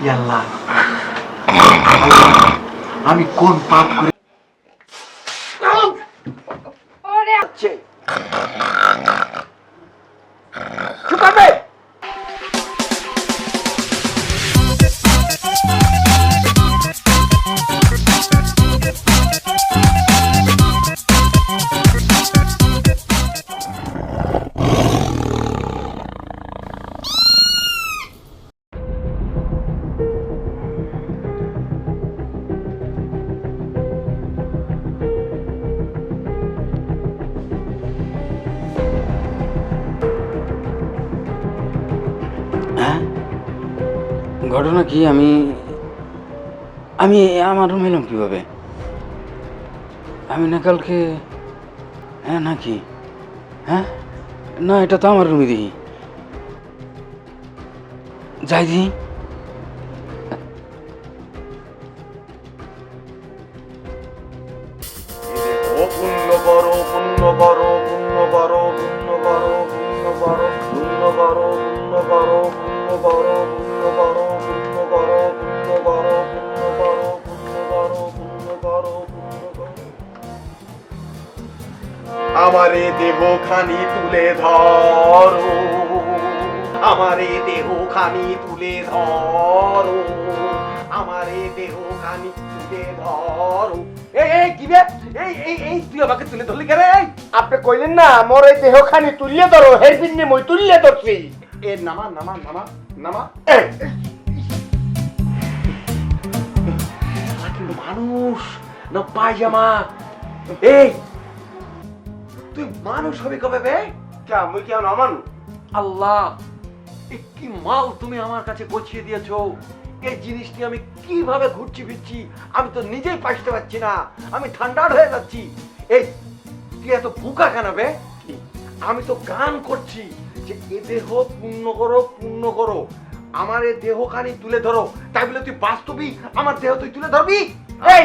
ইয়াল্লাহ আমি কোন পাপ করে ঘটনা কি? আমি আমি আমার রুম এলাম কীভাবে? আমি না কালকে হ্যাঁ নাকি? হ্যাঁ? না, এটা তো আমার রুমে দিই যাই দিই আমারে দেহ খানি তুলে ধরো। আমারে দেহ খানি তুলে ধরো। আমারে দেহ খানি তুলে ধরো। এই এই এই এই তুলে না মোর এই দেহখানি ধরো মই এ মানুষ, না পায়জামা। এই তুই মানুষ হবে কবে বে? কে মুই কি অমানু? আল্লাহ কি মাল তুমি আমার কাছে গছিয়ে দিয়েছ? এই জিনিসটি আমি কীভাবে ঘুরছি ফিরছি? আমি তো নিজেই পাইতে পারছি না। আমি ঠান্ডার হয়ে যাচ্ছি। এই তুই এত বুকা কেন বে? আমি তো গান করছি। যে এ দেহ পূর্ণ করো পূর্ণ করো। আমার এ দেহখানি তুলে ধরো। তাই বলে তুই বাস্তবই আমার দেহ তুই তুলে ধরবি? এই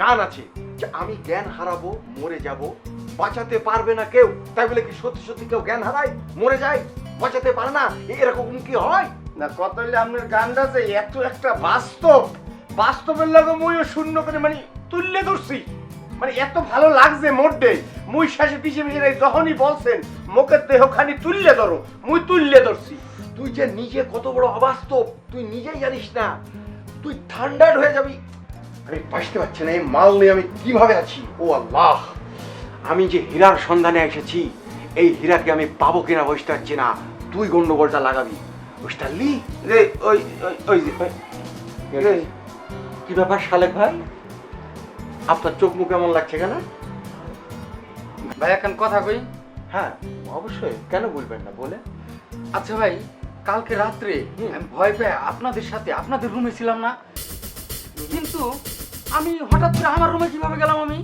গান আছে। যে আমি জ্ঞান হারাবো, মরে যাব। বাঁচাতে পারবে না কেউ। তাই বলে কি সত্যি সত্যি কেউ জ্ঞান হারায়? মরে যায়। বাঁচাতে পারে না। এরকম কি হয়? না কত হইলে আপনার গানটা যে এত একটা বাস্তব। বাস্তবের লাগে মুইও শূন্য করে মানে তুললে ধরছি। মানে এত ভালো লাগছে মোটে। মুই শেষে পিছিয়ে পিছিয়ে নাই যখনই বলছেন, মুখের দেহখানি তুললে ধরো। মুই তুললে ধরছি। তুই যে নিজে কত বড় অবাস্তব। তুই নিজেই জানিস না। তুই ঠান্ডার হয়ে যাবি। আমি বাঁচতে পারছি না এই মাল নিয়ে আমি কীভাবে আছি? ও আল্লাহ আমি যে হীরার সন্ধানে এসেছি এই হীরাকে আমি পাবো কিনা বুঝতে পারছি না। তুই গন্ডগোলটা লাগাবি। বুঝতে পারলি? যে ওই ওই ওই কি ব্যাপার শালেক ভাই? আপনার চোখ মুখ কেমন লাগছে কেন? ভাই এখন কথা কই? হ্যাঁ অবশ্যই কেন বলবেন না বলে আচ্ছা ভাই কালকে রাত্রে। আমি ভয় পেয়ে আপনাদের সাথে আপনাদের রুমে ছিলাম না কিন্তু আমি হঠাৎ করে আমার রুমে কীভাবে গেলাম আমি?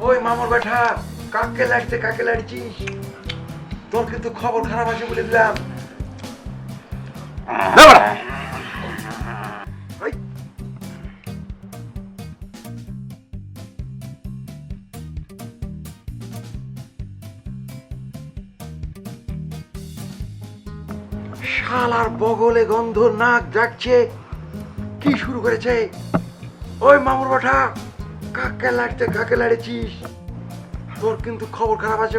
ওই মামার বেটা কাকে লাগছে কাকে লাড়ছিস তোর কিন্তু খবর খারাপ আছে বলে দিলাম। শালার বগলে গন্ধ নাক ডাকছে। কি শুরু করেছে? ওই মামুর বাঠা কাকে লাড়তে কাকে লাড়েছিস? তোর কিন্তু খবর খারাপ আছে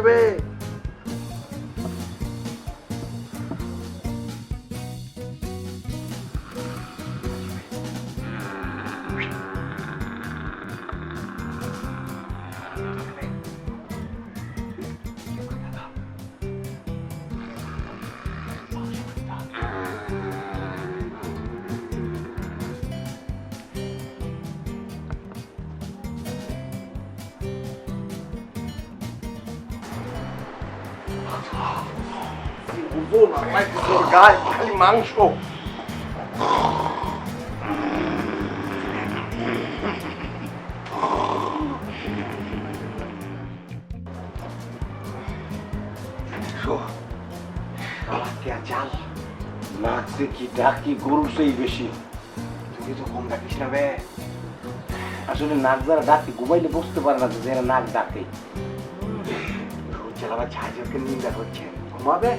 বুঝুন আমার কিছুর কি ডাকি গরু সেই বেশি তুই তো কম ডাকিস না বে আসলে নাক যারা ডাকে ঘুমাইলে বসতে পারে না যে নাক ডাকে আবার ঝাঁঝরকে নিন্দা করছে ঘুমাবে?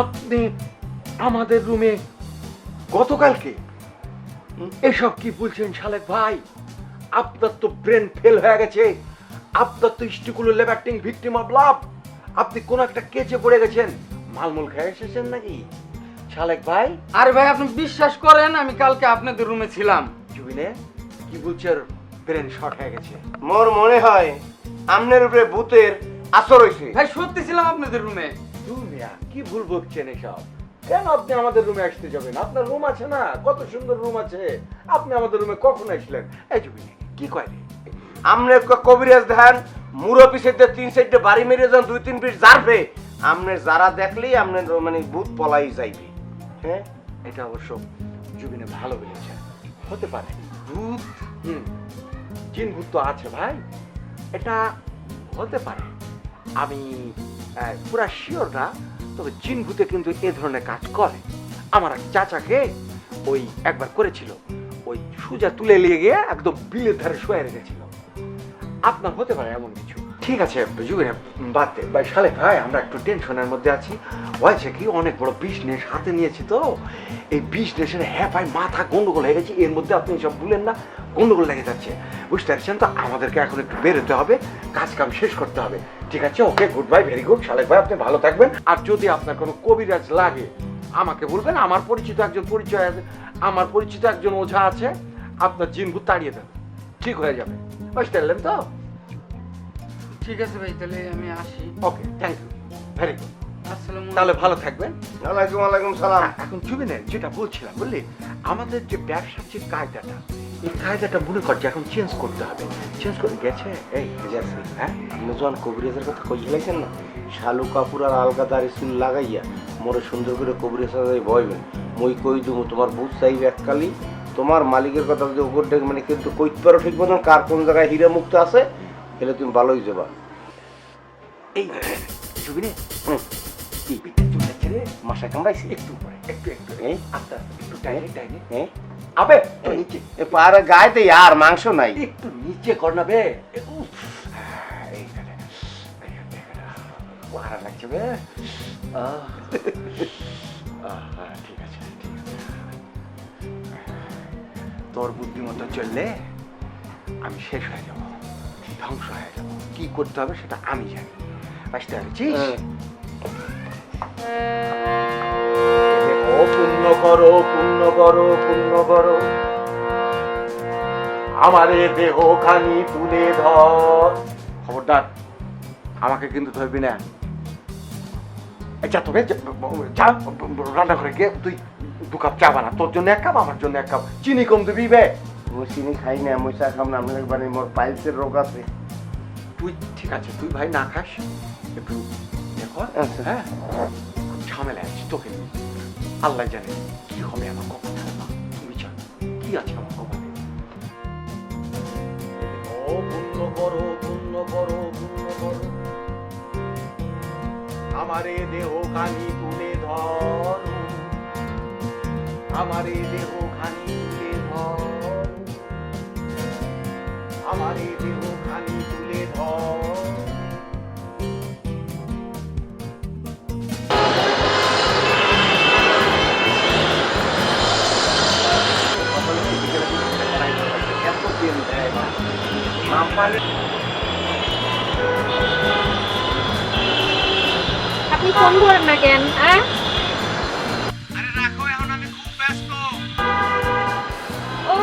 আপনি আমাদের রুমে গতকালকে এসব কি বলছেন শালেক ভাই? আপনার তো ব্রেন ফেল হয়ে গেছে। আপনার তো স্টিকুলো লেবার্টিং ভিকটিম অফ লাভ। আপনি কোন একটা কেচে পড়ে গেছেন। মালমূল খেয়ে এসেছেন নাকি? শালেক ভাই? আরে ভাই আপনি বিশ্বাস করেন আমি কালকে আপনাদের রুমে ছিলাম। জুবিনে কি বলছে ব্রেন শর্ট হয়ে গেছে। মোর মনে হয় আমনের উপরে ভূতের আসর হয়েছে ভাই সত্যি ছিলাম আপনাদের রুমে দুনিয়া কি ভুল বকছেন এসব? কেন আপনি আমাদের রুমে আসতে যাবেন? আপনার রুম আছে না? কত সুন্দর রুম আছে। আপনি আমাদের রুমে কখন আসলেন? এই জুবিনে কি কয় রে? আমনে ক- কবিরাজ ধান মুরো পিছে দিয়ে তিন সাইডে বাড়ি মেরে যান দুই তিন পিস জারবে আমনে যারা দেখলেই আমনের মানে ভূত পলাই যাইবে। হ্যাঁ এটা অবশ্য জুবিনে ভালো বলেছে। হতে পারে। ভূত? হুম। জিন ভূত তো আছে ভাই। এটা হতে পারে। আমি পুরা শিওর না, তবে জিন ভূতে কিন্তু এ ধরনের কাজ করে। আমার এক চাচাকে ওই একবার করেছিল। ওই সুজা তুলে নিয়ে গিয়ে একদম বিলের ধারে শুয়ে রেখেছিল। আপনার হতে পারে এমন ঠিক আছে জুবিনে বাদ ভাই, শালে ভাই, আমরা একটু টেনশনের মধ্যে আছি। হয়েছে কি, অনেক বড় বিজনেস হাতে নিয়েছি তো। এই বিজনেসের হ্যাঁ ভাই, মাথা গন্ডগোল হয়ে গেছে। এর মধ্যে আপনি সব বললেন না, গন্ডগোল লেগে যাচ্ছে। বুঝতে পারছেন তো? আমাদেরকে এখন একটু বেরোতে হবে কাজ কাম শেষ করতে হবে। ঠিক আছে? Okay good bye very good Shalek ভাই, আপনি ভালো থাকবেন। আর যদি আপনার কোনো কবিরাজ লাগে, আমাকে বলবেন, আমার পরিচিত একজন পরিচয় আছে, আমার পরিচিত একজন ওঝা আছে, আপনার জিনভূত তাড়িয়ে দেবে ঠিক হয়ে যাবে। বুঝতে পারলেন তো? ঠিক আছে ভাই তাহলে আমি আসি। Okay thank you very good আসসালামু তাহলে ভালো থাকবেন। ওয়ালাইকুম ওয়ালাইকুম সালাম। এখন জুবিনের যেটা বলছিলাম বুঝলি? আমাদের যে ব্যবসার যে কায়দাটা এই কায়দাটা মনে কর যে এখন চেঞ্জ করতে হবে। চেঞ্জ করে গেছে? এই গেছে। হ্যাঁ? আপনি যখন কবিরাজের কথা কই গেলেছেন না? শালু কাপুর আর আলগা দাঁড়ি চুল লাগাইয়া মোরে সুন্দর করে কবিরাজ সাজাই বইবেন। মই কই দেবো তোমার বুঝ চাইবে এককালি। তোমার মালিকের কথা যদি উপর ডেকে মানে কিন্তু কইতে পারো ঠিক মতন কার কোন জায়গায় হীরা মুক্ত আছে? তাহলে তুমি ভালোই যাবা। এই জুবিনে কি পিঠে চলে রে মাসা কামড়াইছি। একটু উপরে একটু একটু। এই? আস্তে আস্তে একটু টাইনে টাইনে হ্যাঁ আবে নিচে। এ পারে গায়েতে আর মাংস নাই। একটু নিচে কর না বে। ভালো লাগছে বে। ঠিক আছে তোর বুদ্ধি মতো চললে আমি শেষ হয়ে যাব। ধ্বংস হয়ে যাব। কি করতে হবে সেটা আমি জানি। বুঝতে পেরেছিস পুণ্য করো পুণ্য করো পুণ্য করো। আমারে দেহ খানি তুলে ধর। খবরদার আমাকে কিন্তু ধরবি না। যা তোকে যা রান্না করে গিয়ে তুই দু কাপ চা বানা। তোর জন্য এক কাপ আমার জন্য এক কাপ। চিনি কম দিবি বে। মই চিনি খাই না মই চা খাম না আমি একবারে মোর পাইলসের রোগ আছে। তুই ঠিক আছে তুই ভাই না খাস একটু ইয়ে কর, আচ্ছা। হ্যাঁ? খুব ঝামেলা আছে তোকে নিয়ে। আল্লাহ জানে কি হবে আমার কপালে তুমি জানো কি আছে আমার কপালে? ও পুণ্য করো পুণ্য করো পুণ্য করো। আমারে দেহ খানি তুলে ধর। আমারে দেহ খানি কেন হ্যাঁ আরে রাখো এখন আমি খুব ব্যস্ত। ও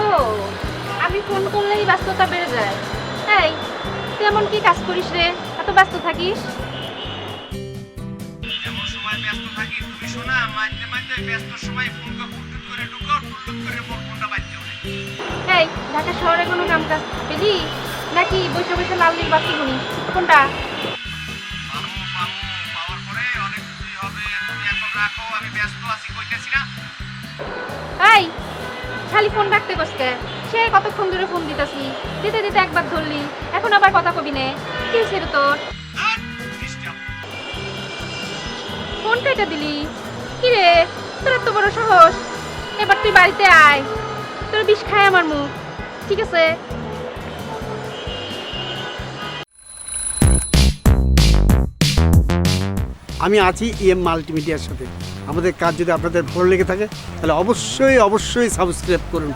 আমি ফোন করলেই ব্যস্ততা বেড়ে যায়। এই তুই এমন কি কাজ করিস রে? এত ব্যস্ত থাকিস? এমন সময় ব্যস্ত থাকি তুমি শোনা মাঝে মাঝে ব্যস্ত সময় ফোন করে ঢুকো টুকটুক করে মোর ফোনটা বাজছে ওরে। এই ঢাকা শহরে কোনো কাম কাজ পেলি? নাকি বসে বসে লাল নীল গুনি কোনটা? রাখো আমি ব্যস্ত আছি কইতেছি না এই, খালি ফোন রাখতে বসকে সে কতক্ষণ ধরে ফোন দিতেছি? দিতে দিতে একবার ধরলি, এখন আবার কথা কবি নে। কি রে তোর? ফোন কেটে দিলি? কি রে, তোর এত বড় সাহস? এবার তুই বাড়িতে আয়। তোর বিষ খায় আমার মুখ। ঠিক আছে? আমি আছি ইএম মাল্টিমিডিয়ার সাথে। আমাদের কাজ যদি আপনাদের ভালো লেগে থাকে, তাহলে অবশ্যই অবশ্যই সাবস্ক্রাইব করুন।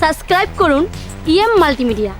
সাবস্ক্রাইব করুন ইএম মাল্টিমিডিয়া